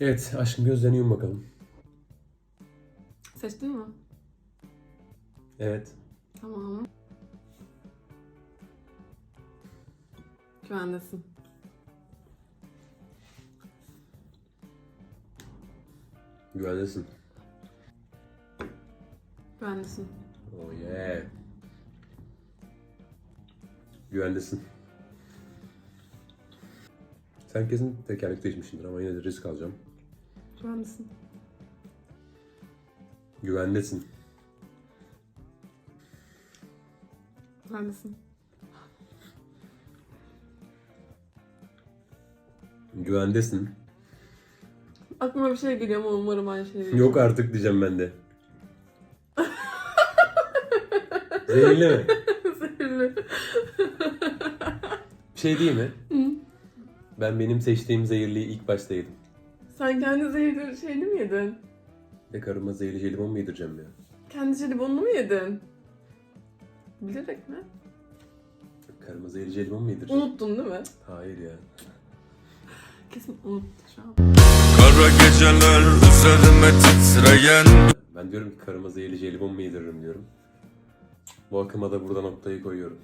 Evet aşkım gözlerini yum bakalım. Seçtin mi? Evet. Tamam. Güvendesin. Güvendesin. Güvendesin. Oh yeah. Güvendesin. Sen kesin tekerlekte içmişsindir ama yine de risk alacağım. Güvendesin. Güvendesin. Güvendesin. Güvendesin. Aklıma bir şey geliyor ama umarım aynı şey değil. Yok artık diyeceğim ben de. Zehirli mi? Zehirli. Bir şey değil mi? Ben benim seçtiğim zehirliyi ilk başta yedim. Sen kendi zehirli şeyini mi yedin? Ne karıma zehirli jelibon mu yedireceğim ya? Kendi jelibonunu mu yedin? Bilerek mi? Karıma zehirli jelibon mu yedireceğim? Unuttun değil mi? Hayır ya. Kesin unuttu şu an. Kara geceler üzerime titreyen Ben diyorum ki karıma zehirli jelibon mu yediririm diyorum. Bu akıma da burada noktayı koyuyorum.